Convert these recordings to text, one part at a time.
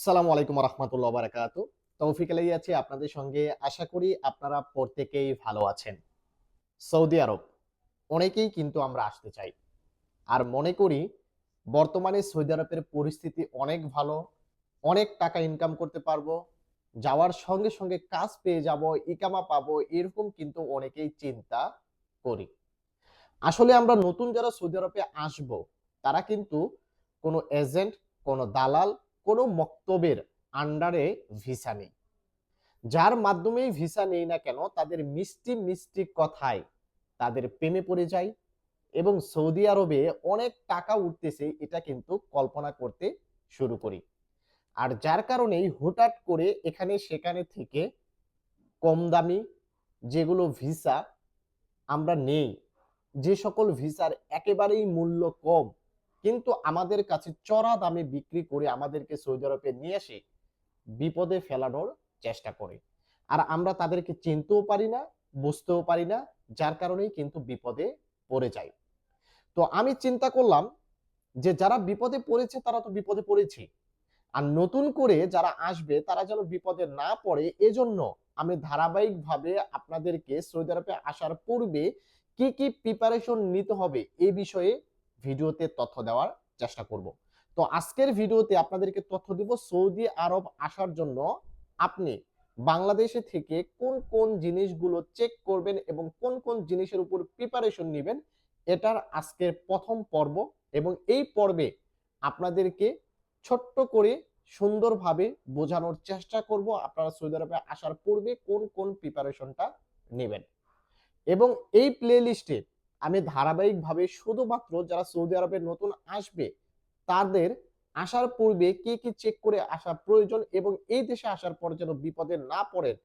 আসসালামু আলাইকুম রহমতুল্লাহ বারাকাত তৌফিক আলাই আছি আপনাদের সঙ্গে। আশা করি আপনারা প্রত্যেকেই ভালো আছেন। সৌদি আরব, অনেকেই কিন্তু আমরা আসতে চাই। আর মনে করি, বর্তমানে সৌদি আরবের পরিস্থিতি অনেক ভালো, অনেক টাকা ইনকাম করতে পারব, যাওয়ার সঙ্গে সঙ্গে কাজ পেয়ে যাব, ইকামা পাবো, এরকম কিন্তু অনেকেই চিন্তা করি। আসলে আমরা নতুন যারা সৌদি আরবে আসব, তারা কিন্তু কোনো এজেন্ট কোনো দালাল কোনো মক্তবের আন্ডারে ভিসা নেই। যার মাধ্যমেই ভিসা নেই না কেন, তাদের মিষ্টি মিষ্টি কথায় তাদের প্রেমে পড়ে যায় এবং সৌদি আরবে অনেক টাকা উঠতেছে, এটা কিন্তু কল্পনা করতে শুরু করি। আর যার কারণেই হুটহাট করে এখানে সেখানে থেকে কম দামি যেগুলো ভিসা আমরা নেই, যে সকল ভিসার একেবারেই মূল্য কম কিন্তু আমাদের কাছে চড়া দামে বিক্রি করে আমাদেরকে সৌদি আরবে নিয়ে এসে বিপদে ফেলানোর চেষ্টা করে। আর আমরা তাদেরকে চিনতেও পারি না, বুঝতেও পারি না, যার কারণেই কিন্তু বিপদে পড়ে যাই। তো আমি চিন্তা করলাম যে যারা বিপদে পড়েছে তারা তো বিপদে পড়েছে। আর নতুন করে যারা আসবে তারা যেন বিপদে না পড়ে, এজন্য আমি ধারাবাহিকভাবে আপনাদেরকে সৌদি আরবে আসার পূর্বে কি কি প্রিপারেশন নিতে হবে এই বিষয়ে ভিডিওতে তথ্য দেওয়ার চেষ্টা করব। তো আজকের ভিডিওতে আপনাদেরকে তথ্য দিব সৌদি আরব আসার জন্য আপনি বাংলাদেশে থেকে কোন কোন জিনিসগুলো চেক করবেন এবং কোন কোন জিনিসের উপর প্রিপারেশন নেবেন, এটার আজকের প্রথম পর্ব এবং এই পর্বে আপনাদেরকে ছোট্ট করে সুন্দরভাবে বোঝানোর চেষ্টা করব আপনারা সৌদি আরবে আসার পূর্বে কোন কোন প্রিপারেশনটা নেবেন। এবং এই প্লে লিস্টে আমি ধারাবাহিকভাবে শুধুমাত্র যারা সৌদি আরবে নতুন আসবে, তাদের আসার পূর্বে কি কি চেক করে আসা প্রয়োজন এবং এই দেশে আসার পর যেন বিপদে না পড়েন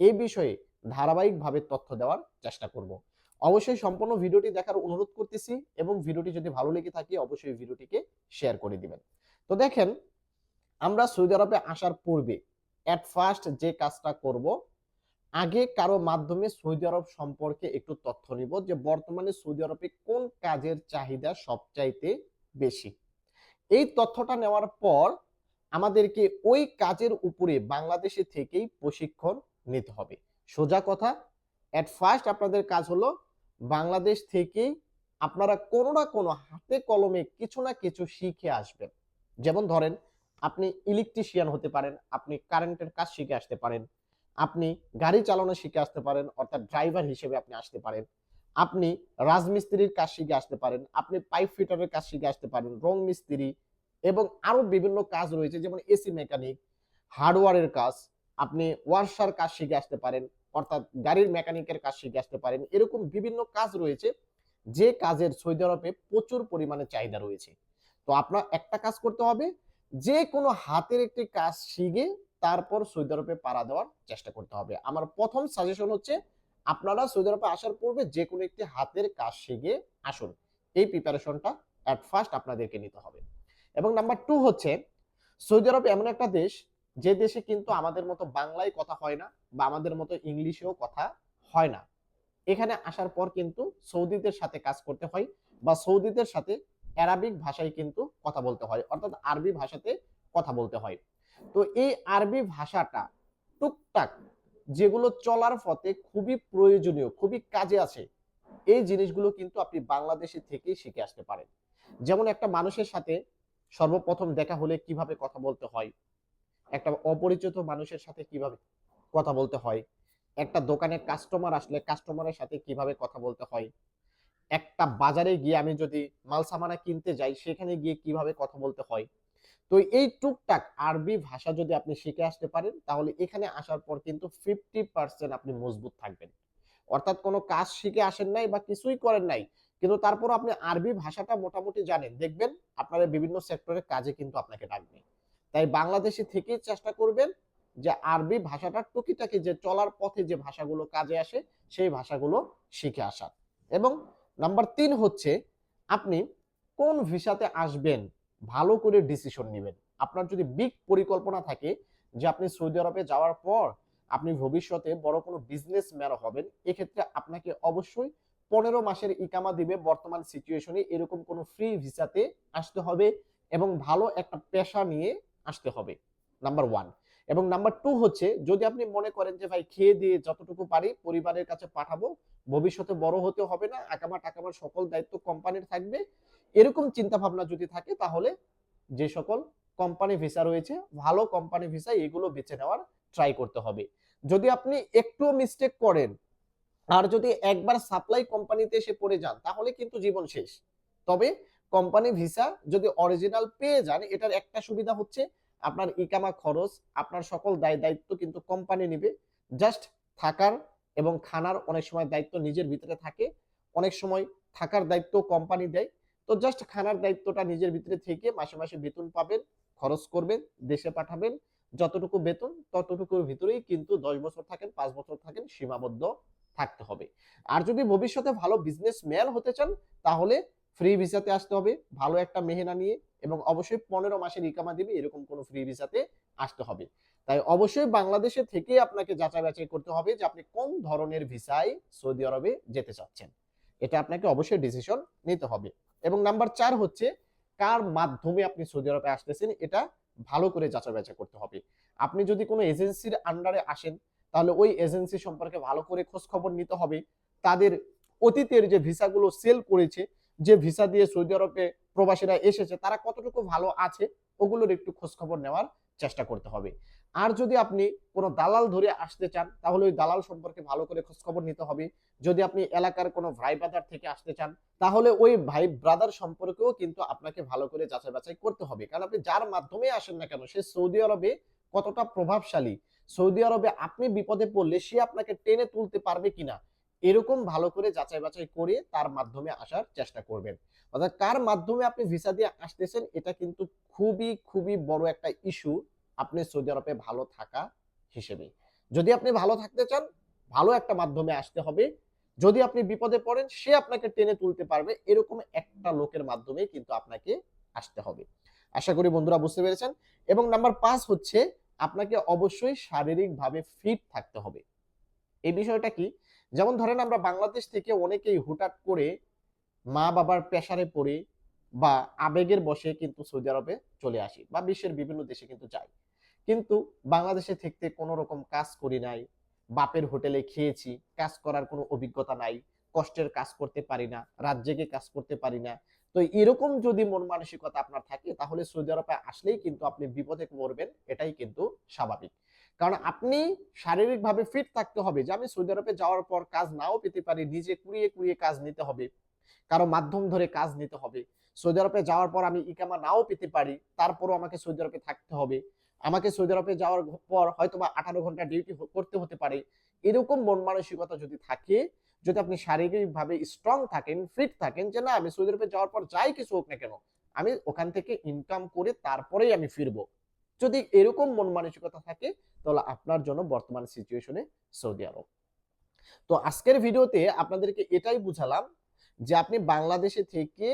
এই বিষয়ে ধারাবাহিকভাবে তথ্য দেওয়ার চেষ্টা করব। অবশ্যই সম্পূর্ণ ভিডিওটি দেখার অনুরোধ করতেছি এবং ভিডিওটি যদি ভালো লেগে থাকে, অবশ্যই ভিডিওটিকে শেয়ার করে দিবেন। তো দেখেন, আমরা সৌদি আরবে আসার পূর্বে অ্যাট ফার্স্ট যে কাজটা করব আগে কারও মাধ্যমে সৌদি আরব সম্পর্কে একটু তথ্য নিব যে বর্তমানে সৌদি আরবে কোন কাজের চাহিদা সবচাইতে বেশি। এই তথ্যটা নেওয়ার পর আমাদেরকে ওই কাজের উপরে বাংলাদেশে থেকেই প্রশিক্ষণ নিতে হবে। সোজা কথা অ্যাট ফার্স্ট আপনাদের কাজ হলো বাংলাদেশ থেকেই আপনারা কোনো না কোনো হাতে কলমে কিছু না কিছু শিখে আসবেন। যেমন ধরেন, আপনি ইলেকট্রিশিয়ান হতে পারেন, আপনি কারেন্টের কাজ শিখে আসতে পারেন। আপনি গাড়ি চালানো শিখে আসতে পারেন, অর্থাৎ ড্রাইভার হিসেবে আপনি আসতে পারেন। আপনি রাজমিস্ত্রির কাজ শিখে আসতে পারেন, আপনি পাইপ ফিটারের কাজ শিখে আসতে পারেন, রং মিস্ত্রি এবং আরও বিভিন্ন কাজ রয়েছে, যেমন এসি মেকানিক হার্ডওয়ারের কাজ, আপনি ওয়ার্সার কাজ শিখে আসতে পারেন, অর্থাৎ গাড়ির মেকানিকের কাজ শিখে আসতে পারেন, এরকম বিভিন্ন কাজ রয়েছে, যে কাজের সৌদি আরবে প্রচুর পরিমাণে চাহিদা রয়েছে। তো আপনার একটা কাজ করতে হবে, যে কোনো হাতের একটি কাজ শিখে তারপর সৌদি আরবে পাড়া দেওয়ার চেষ্টা করতে হবে। আমার প্রথম সাজেশন হচ্ছে, আপনারা সৌদি আরবে আসার পূর্বে যে কোনো একটি হাতের কাজ শিখে আসুন। এই প্রিপারেশনটা অ্যাট ফার্স্ট আপনাদেরকে নিতে হবে। এবং নাম্বার টু হচ্ছে, সৌদি আরব এমন একটা দেশ, যে দেশে কিন্তু আমাদের মতো বাংলায় কথা হয় না বা আমাদের মতো ইংলিশেও কথা হয় না। এখানে আসার পর কিন্তু সৌদিদের সাথে কাজ করতে হয় বা সৌদিদের সাথে অ্যারাবিক ভাষায় কিন্তু কথা বলতে হয়। অর্থাৎ আরবি ভাষাতে কথা বলতে হয়। তো এই আরবি ভাষাটা টুকটাক যেগুলো চলার পথে খুবই প্রয়োজনীয়, খুবই কাজে আছে এই জিনিসগুলো কিন্তু আপনি বাংলাদেশে থেকেই শিখে আসতে পারেন। যেমন একটা মানুষের সাথে সর্বপ্রথম দেখা হলে কীভাবে কথা বলতে হয়, একটা অপরিচিত মানুষের সাথে কীভাবে কথা বলতে হয়, একটা দোকানে কাস্টমার আসলে কাস্টমারের সাথে কীভাবে কথা বলতে হয়, একটা বাজারে গিয়ে আমি যদি মাল সামানা কিনতে যাই, সেখানে গিয়ে কীভাবে কথা বলতে হয় তো এই টুকটাক আরবি ভাষা যদি আপনি শিখে আসতে পারেন, তাহলে এখানে আসার পর কিন্তু ফিফটি পার্সেন্ট আপনি মজবুত থাকবেন। অর্থাৎ কোনো কাজ শিখে আসেন নাই বা কিছুই করেন নাই, কিন্তু তারপর আপনি আরবি ভাষাটা মোটামুটি জানেন। দেখবেন আপনার বিভিন্ন সেক্টরের কাজে কিন্তু আপনাকে ডাকবে। তাই বাংলাদেশে থেকেই চেষ্টা করবেন যে আরবি ভাষাটা টুকিটাকি যে চলার পথে যে ভাষাগুলো কাজে আসে, সেই ভাষাগুলো শিখে আসা এবং নাম্বার তিন হচ্ছে, আপনি কোন ভিসাতে আসবেন ভালো করে ডিসিশন নেবেন। আপনার যদি বিগ পরিকল্পনা থাকে যে আপনি সৌদি আরবে যাওয়ার পর আপনি ভবিষ্যতে বড় কোনো বিজনেস ম্যান হবেন, এক্ষেত্রে আপনাকে অবশ্যই পনেরো মাসের ইকামা দিবে বর্তমান সিচুয়েশনে এরকম কোনো ফ্রি ভিসাতে আসতে হবে এবং ভালো একটা পেশা নিয়ে আসতে হবে নাম্বার ওয়ান এবং নাম্বার টু হচ্ছে, যদি আপনি মনে করেন যে, ভাই, খেয়ে দিয়ে যতটুকু পারি পরিবারের কাছে পাঠাবো, ভবিষ্যতে বড় হতে হবে না একামা টাকামার সকল দায়িত্ব কোম্পানির থাকবে। এরকম চিন্তা ভাবনা যদি থাকে, তাহলে যে সকল কোম্পানি ভিসা রয়েছে, ভালো কোম্পানি ভিসা এগুলো বেছে নেওয়ার ট্রাই করতে হবে। যদি আপনি একটুও মিস্টেক করেন, আর যদি একবার সাপ্লাই কোম্পানিতে এসে পড়ে যান, তাহলে কিন্তু জীবন শেষ। তবে কোম্পানি ভিসা যদি অরিজিনাল পেয়ে যান, এটার একটা সুবিধা হচ্ছে, আপনার ইকামা খরচ, আপনার সকল দায় দায়িত্ব কিন্তু কোম্পানি নিবে। জাস্ট থাকার এবং খানার অনেক সময় দায়িত্ব নিজের ভিতরে থাকে, অনেক সময় থাকার দায়িত্ব কোম্পানি দেয়। তো জাস্ট খানার দায়িত্বটা নিজের ভিতরে থেকে মাসে মাসে বেতন পাবেন, খরচ করবেন, দেশে পাঠাবেন। যতটুকু বেতন, ততটুকুর ভিতরেই কিন্তু দশ বছর থাকেন, পাঁচ বছর থাকেন, সীমাবদ্ধ থাকতে হবে। আর যদি ভবিষ্যতে ভালো বিজনেস ম্যান হতে চান, তাহলে ফ্রি ভিসাতে আসতে হবে, ভালো একটা মেহনা নিয়ে এবং অবশ্যই পনেরো মাসের ইকামা দিবে, এরকম কোনো ফ্রি ভিসাতে আসতে হবে। তাই অবশ্যই বাংলাদেশে থেকে আপনাকে যাচাই বাছাই করতে হবে যে আপনি কোন ধরনের ভিসায় সৌদি আরবে যেতে চাচ্ছেন। এটা আপনাকে অবশ্যই ডিসিশন নিতে হবে। এবং নাম্বার চার হচ্ছে, কার মাধ্যমে আপনি সৌদি আরবে আসতেছেন, এটা ভালো করে যাচাই বাছাই করতে হবে। আপনি যদি কোনো এজেন্সির আন্ডারে আসেন, তাহলে ওই এজেন্সি সম্পর্কে ভালো করে খোঁজ খবর নিতে হবে। তাদের অতীতের যে ভিসাগুলো সেল করেছে, যে ভিসা দিয়ে সৌদি আরবে প্রবাসীরা এসেছে, তারা কতটুকু ভালো আছে, ওগুলোর একটু খোঁজ খবর নেওয়ার চেষ্টা করতে হবে। আর যদি আপনি কোনো দালাল ধরে আসতে চান, তাহলে ওই দালাল সম্পর্কে ভালো করে খোঁজখবর নিতে হবে। যদি আপনি এলাকার কোনো ভাই ব্রাদার থেকে আসতে চান, তাহলে ওই ভাই ব্রাদার সম্পর্কেও কিন্তু আপনাকে ভালো করে যাচাই বাছাই করতে হবে। কারণ আপনি যার মাধ্যমে আসেন না কেন, সে সৌদি আরবে কতটা প্রভাবশালী। সৌদি আরবে আপনি বিপদে পড়লে সে আপনাকে টেনে তুলতে পারবে কিনা, এরকম ভালো করে যাচাই বাছাই করে তার মাধ্যমে আসার চেষ্টা করবেন। অর্থাৎ কার মাধ্যমে আপনি ভিসা দিয়ে আসতেছেন, এটা কিন্তু খুবই খুবই বড় একটা ইস্যু আপনি সৌদি আরবে ভালো থাকা হিসেবে যদি আপনি ভালো থাকতে চান, ভালো একটা মাধ্যমে আসতে হবে। যদি আপনি বিপদে পড়েন, সে আপনাকে টেনে তুলতে পারবে। এরকম একটা লোকের মাধ্যমে কিন্তু আপনাকে আসতে হবে। আশা করি বন্ধুরা বুঝতে পেরেছেন? এবং নাম্বার পাঁচ হচ্ছে, আপনাকে অবশ্যই শারীরিকভাবে ফিট থাকতে হবে। এই বিষয়টা কি? যেমন ধরেন আমরা বাংলাদেশ থেকে অনেকেই হুটাট করে মা বাবার প্রেসারে পড়ে বা আবেগের বসে কিন্তু সৌদি আরবে চলে আসি বা বিশ্বের বিভিন্ন দেশে কিন্তু যাই কিন্তু বাংলাদেশে থাকতে কোনো রকম কাজ করি নাই, বাপের হোটেলে খেয়েছি, কাজ করার কোনো অভিজ্ঞতা নাই, কষ্টের কাজ করতে পারি না, রাত জেগে কাজ করতে পারি না। তো এরকম যদি মন মানসিকতা আপনার থাকে, তাহলে সৌদি আরবে আসলেই কিন্তু আপনি বিপদে পড়বেন, এটাই কিন্তু স্বাভাবিক। কারণ আপনি শারীরিকভাবে ফিট থাকতে হবে যে, আমি সৌদি আরবে যাওয়ার পর কাজ নাও পেতে পারি, নিজে কুড়িয়ে কুড়িয়ে কাজ নিতে হবে, কারও মাধ্যম ধরে কাজ নিতে হবে। সৌদি আরবে যাওয়ার পর আমি ইকামা নাও পেতে পারি, তারপরও আমাকে সৌদি আরবে থাকতে হবে। আমাকে সৌদি আরবে যাওয়ার পর হয়তো বা আঠারো ঘণ্টা ডিউটি করতে হতে পারে। এরকম মন মানসিকতা যদি থাকে, যদি আপনি শারীরিকভাবে স্ট্রং থাকেন ফিট থাকেন যে না, আমি সৌদি আরবে যাওয়ার পর যাই কিছু হোক না কেন, আমি ওখান থেকে ইনকাম করে তারপরেই আমি ফিরবো। যদি এরকম মন মানসিকতা থাকে, তাহলে আপনার জন্য বর্তমান সিচুয়েশনে সৌদি আরব। তো আজকের ভিডিওতে আপনাদেরকে এটাই বুঝালাম যে আপনি বাংলাদেশে থেকে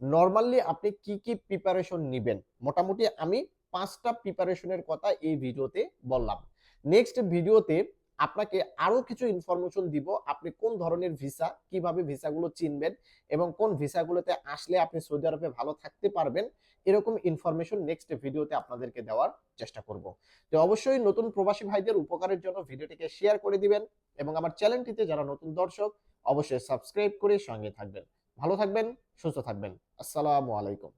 নর্মালি আপনি কি কি প্রিপারেশন নেবেন? মোটামুটি আমি পাঁচটা প্রিপারেশনের কথা এই ভিডিওতে বললাম। নেক্সট ভিডিওতে আপনাকে আরও কিছু ইনফরমেশন দিব, আপনি কোন ধরনের ভিসা কীভাবে ভিসাগুলো চিনবেন এবং কোন ভিসাগুলোতে আসলে আপনি সৌদি আরবে ভালো থাকতে পারবেন, এরকম ইনফরমেশন নেক্সট ভিডিওতে আপনাদেরকে দেওয়ার চেষ্টা করব। তো অবশ্যই নতুন প্রবাসী ভাইদের উপকারের জন্য ভিডিওটিকে শেয়ার করে দিবেন এবং আমার চ্যানেলটিতে যারা নতুন দর্শক, অবশ্যই সাবস্ক্রাইব করে সঙ্গে থাকবেন। ভালো থাকবেন, সুস্থ থাকবেন। আসসালামু আলাইকুম।